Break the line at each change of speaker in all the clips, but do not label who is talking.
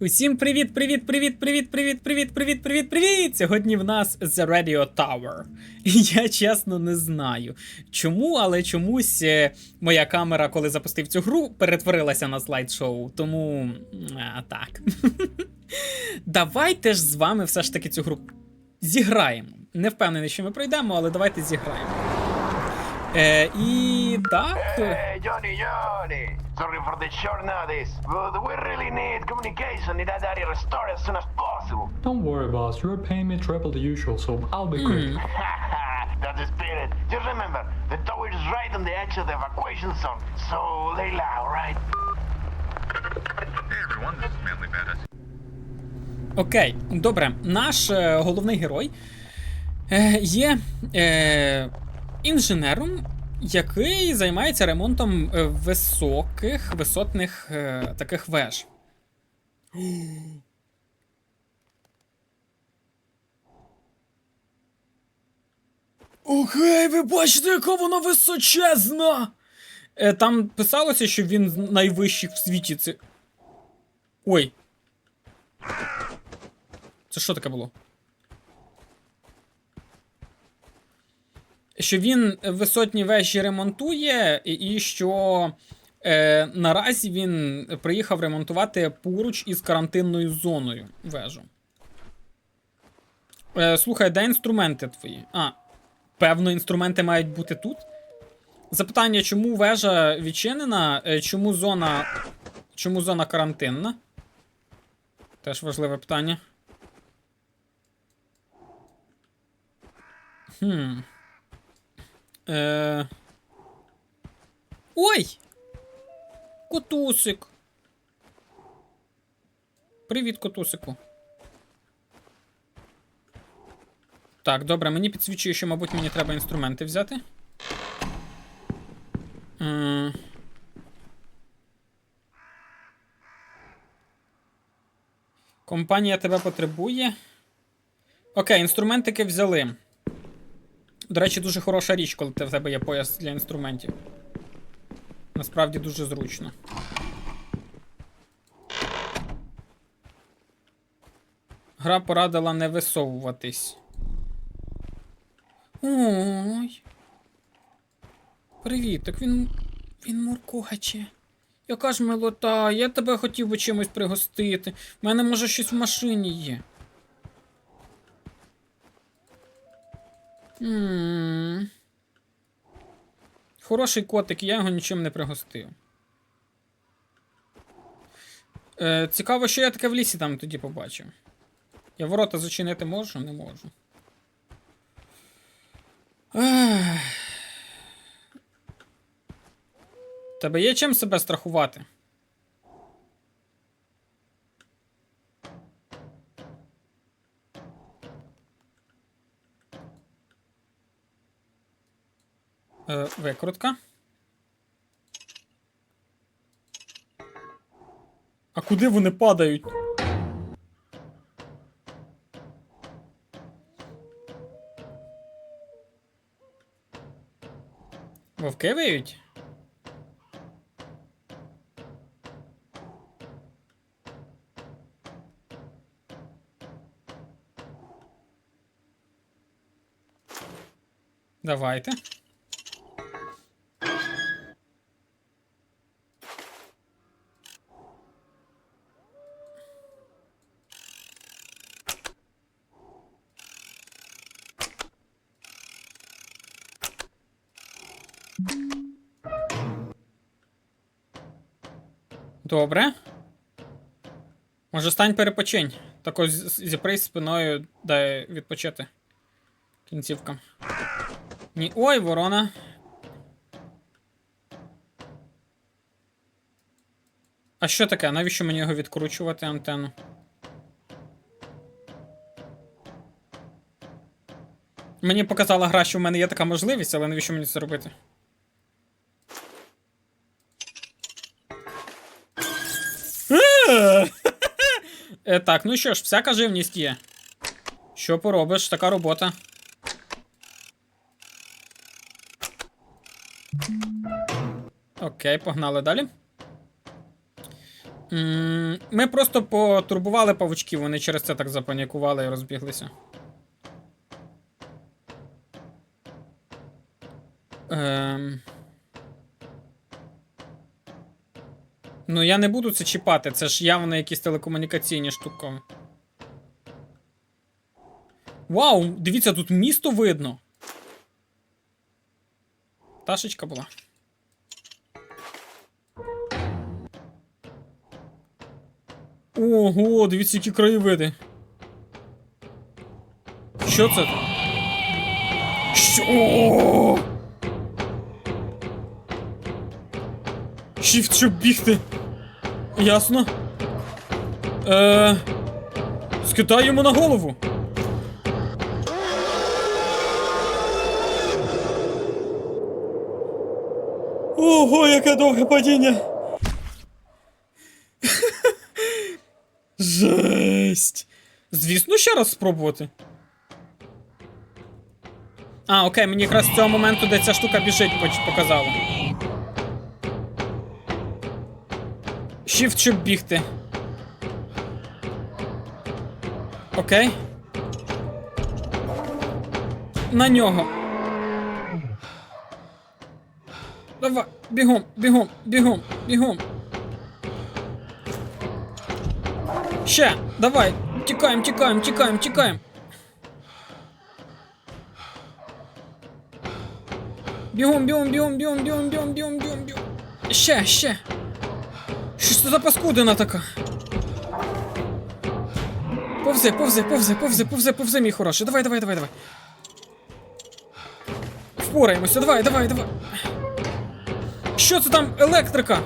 Усім привіт, привіт, привіт, привіт, привіт, привіт, привіт, привіт, привіт! Сьогодні в нас The Radio Tower. Я чесно не знаю чому, але чомусь е, моя камера, коли запустив цю гру, перетворилася на слайд-шоу. Тому. А, так. Давайте ж з вами все ж таки цю гру зіграємо. Не впевнений, що ми пройдемо, але давайте зіграємо. Е, і так.
Hey, Johnny, Johnny! Sorry for the short notice, but we really need communication in that area restored as soon as possible.
Don't worry, boss. You're paying me triple the usual, so I'll be quick.
That's the spirit. Just remember, the tower is right on the edge of the evacuation zone, so lay low, right?
Hey everyone, this is Manly Bandit.
Окей, добре. Наш е, головний герой е, є е, інженером, який займається ремонтом е, високих, висотних е, таких веж. Окей, ви бачите, яка вона височезна! Е, там писалося, що він найвищих в світі. Це. Ой. Це що таке було? Що він висотні вежі ремонтує, і, що е, наразі він приїхав ремонтувати поруч із карантинною зоною вежу. Е, слухай, де інструменти твої? А, певно, інструменти мають бути тут. Запитання, чому вежа відчинена, е, чому зона. Чому зона карантинна? Теж важливе питання. Хм. Е... Ой! Котусик. Привіт, котусику. Так, добре, мені підсвічує, що, мабуть, мені треба інструменти взяти. Е... Компанія тебе потребує. Окей, інструментики взяли. До речі, дуже хороша річ, коли в тебе є пояс для інструментів. Насправді дуже зручно. Гра порадила не висовуватись. Ой. Привіт, так він. Він муркоче. Яка ж милота, я тебе хотів би чимось пригостити. У мене може щось в машині є. Хороший котик, я його нічим не пригостив. Е, цікаво, що я таке в лісі там тоді побачив. Я ворота зачинити можу? Не можу. Ех. Тебе є чим себе страхувати? Е, викрутка. А куди вони падають? Вовки виють? Давайте. Добре. Може, стань перепочинь. Тако зіпрись спиною дай відпочити. Кінцівкам. Ні. Ой, ворона. А що таке? Навіщо мені його відкручувати антенну? Мені показала гра, що в мене є така можливість, але навіщо мені це робити? Е, так, ну що ж, всяка живність є. Що поробиш, така робота. Окей, погнали далі. Ми просто потурбували павучків, вони через це так запанікували і розбіглися. Ем... Ну, я не буду це чіпати, це ж явно якісь телекомунікаційні штуки. Вау, дивіться, тут місто видно. Пташечка була. Ого, дивіться, які краєвиди. Що це? Що? Shift, щоб бігти. Ясно. Е. Скидай йому на голову. Ого, яке довге падіння. Жесть. Звісно, ще раз спробувати. А, окей, мені якраз з цього моменту, де ця штука біжить, поч- Shift, щоб бігти. Окей. На нього. Давай, бігом, бігом, бігом, бігом. Ще, давай. Тікаємо, тікаємо, тікаємо, тікаємо. Бігом, бігом, бігом, бігом, бігом, бігом, бігом, бігом, бігом. Ще, ще. Що це за паскудина така? Повзи, повзи, повзи, повзи, повзи, повзи, мій хороший. Давай, давай, давай, давай. Впораємося, давай, давай, давай. Що це там електрика?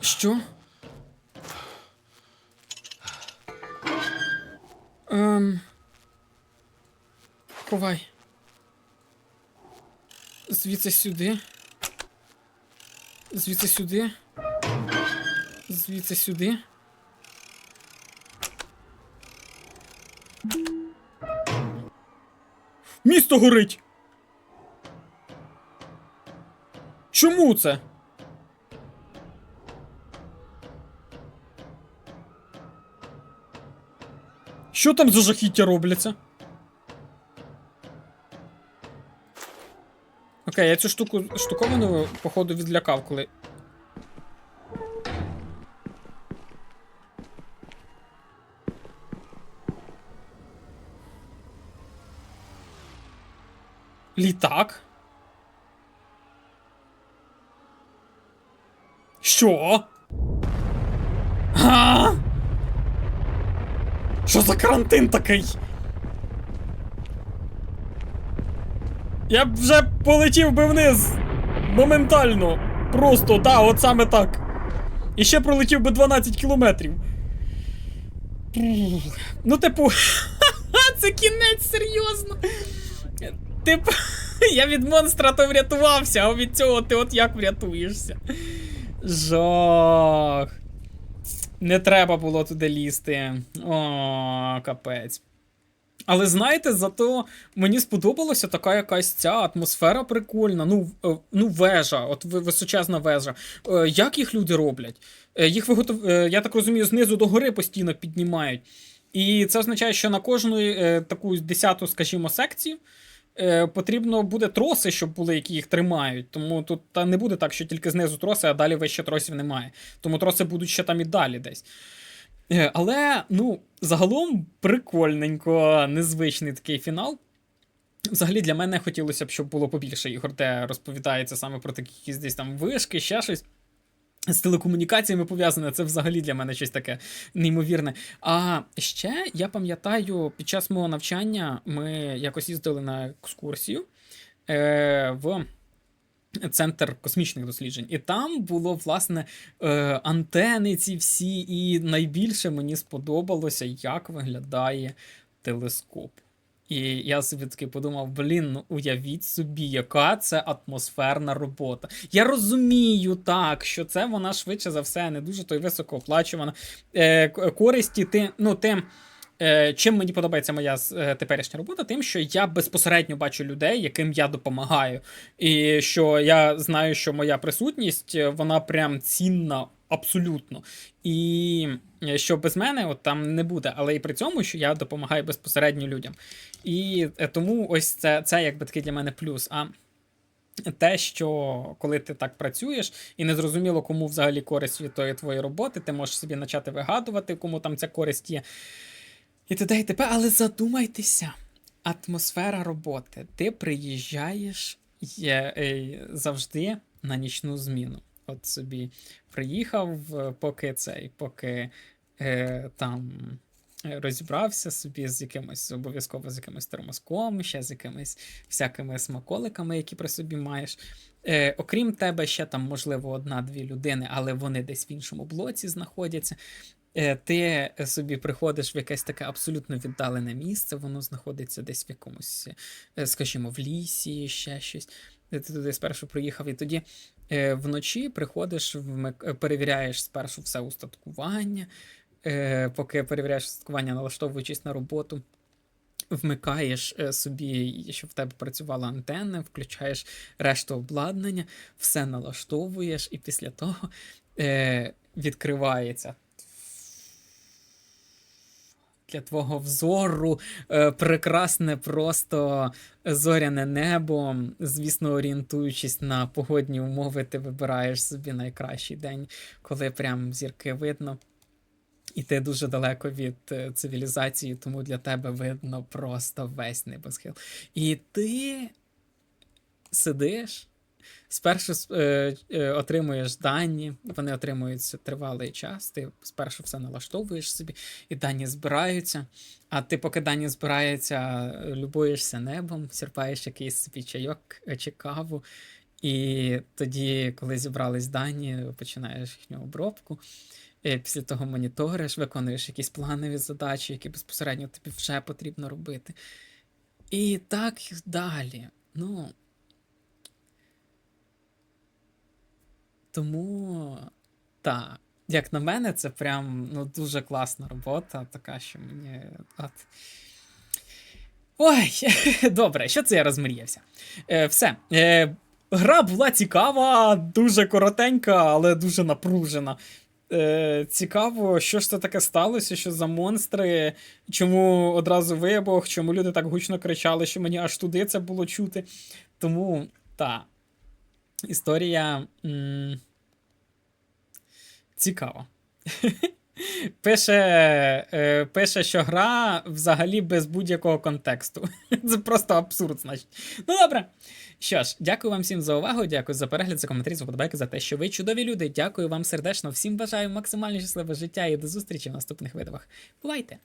Що? Ем... Ховай. Звідси сюди. Звідси сюди. Звідси сюди. Місто горить. Чому це? Що там за жахіття робляться? Окей, я цю штуку штуковину, походу, відлякав, коли. Літак? Що? А? Що за карантин такий? Я б вже полетів би вниз. Моментально. Просто, да, от саме так. І ще пролетів би 12 кілометрів. Ну, типу, це кінець, серйозно. Типу, я від монстра то врятувався, а від цього ти от як врятуєшся. Жах. Не треба було туди лізти. О, капець. Але знаєте, зато мені сподобалася така якась ця атмосфера прикольна. Ну, е, ну вежа, от височезна вежа. Е, Як їх люди роблять? Е, Їх виготов... я так розумію, знизу до гори постійно піднімають. І це означає, що на кожну таку десяту, скажімо, секцію потрібно буде троси, щоб були, які їх тримають. Тому тут та не буде так, що тільки знизу троси, а далі вище тросів немає. Тому троси будуть ще там і далі десь. Е, Але, ну, загалом прикольненько, незвичний такий фінал. Взагалі для мене хотілося б, щоб було побільше ігор, де розповідається саме про такі якісь десь там вишки, ще щось. З телекомунікаціями пов'язане, це взагалі для мене щось таке неймовірне. А ще я пам'ятаю, під час мого навчання ми якось їздили на екскурсію е, в центр космічних досліджень. І там було, власне, е, антени ці всі, і найбільше мені сподобалося, як виглядає телескоп. І я собі таки подумав: блін, ну уявіть собі, яка це атмосферна робота. Я розумію так, що це вона швидше за все не дуже то й високооплачувана. Е, користі ти, ну, ти чим мені подобається моя е, теперішня робота? Тим, що я безпосередньо бачу людей, яким я допомагаю. І що я знаю, що моя присутність е, вона прям цінна абсолютно. І е, що без мене от там не буде, але і при цьому, що я допомагаю безпосередньо людям. І е, тому ось це, це якби такий для мене плюс. А те, що коли ти так працюєш, і не зрозуміло, кому взагалі користь від тої твоєї роботи, ти можеш собі почати вигадувати, кому там ця користь є. І т.д. і т.п. Але задумайтеся, атмосфера роботи. Ти приїжджаєш є, е, завжди на нічну зміну. От собі приїхав, е, поки цей, поки е, там е, розібрався собі з якимось обов'язково з якимось термоском, ще з якимись всякими смаколиками, які при собі маєш. Е, окрім тебе, ще там, можливо, одна-дві людини, але вони десь в іншому блоці знаходяться. Е, ти собі приходиш в якесь таке абсолютно віддалене місце, воно знаходиться десь в якомусь, е, скажімо, в лісі, ще щось. Ти туди спершу приїхав, і тоді е, вночі приходиш, е, перевіряєш спершу все устаткування, е, поки перевіряєш устаткування, налаштовуючись на роботу. Вмикаєш е, собі, щоб в тебе працювала антенна, включаєш решту обладнання, все налаштовуєш, і після того е, відкривається для твого взору е, прекрасне просто зоряне небо. Звісно, орієнтуючись на погодні умови, ти вибираєш собі найкращий день, коли прям зірки видно. І ти дуже далеко від е, цивілізації, тому для тебе видно просто весь небосхил. І ти сидиш, спершу е, е, отримуєш дані, вони отримуються тривалий час. Ти спершу все налаштовуєш собі, і дані збираються. А ти, поки дані збираються, любуєшся небом, сірпаєш якийсь собі чайок чи каву. І тоді, коли зібрались дані, починаєш їхню обробку. Е, Після того моніториш, виконуєш якісь планові задачі, які безпосередньо тобі вже потрібно робити. І так далі. Ну. Тому, так, як на мене, це прям ну, дуже класна робота, така, що мені. От. Ой, добре, що це я розмріявся? Е, все. Е, гра була цікава, дуже коротенька, але дуже напружена. Е, цікаво, що ж це таке сталося, що за монстри, чому одразу вибух, чому люди так гучно кричали, що мені аж туди це було чути. Тому, та, історія м- цікава. Пише, е, пише, що гра взагалі без будь-якого контексту. Це просто абсурд, значить. Ну добре. Що ж, дякую вам всім за увагу, дякую за перегляд, за коментарі, за подобайки, за те, що ви чудові люди. Дякую вам сердечно. Всім бажаю максимально щасливого життя і до зустрічі в наступних видах. Бувайте!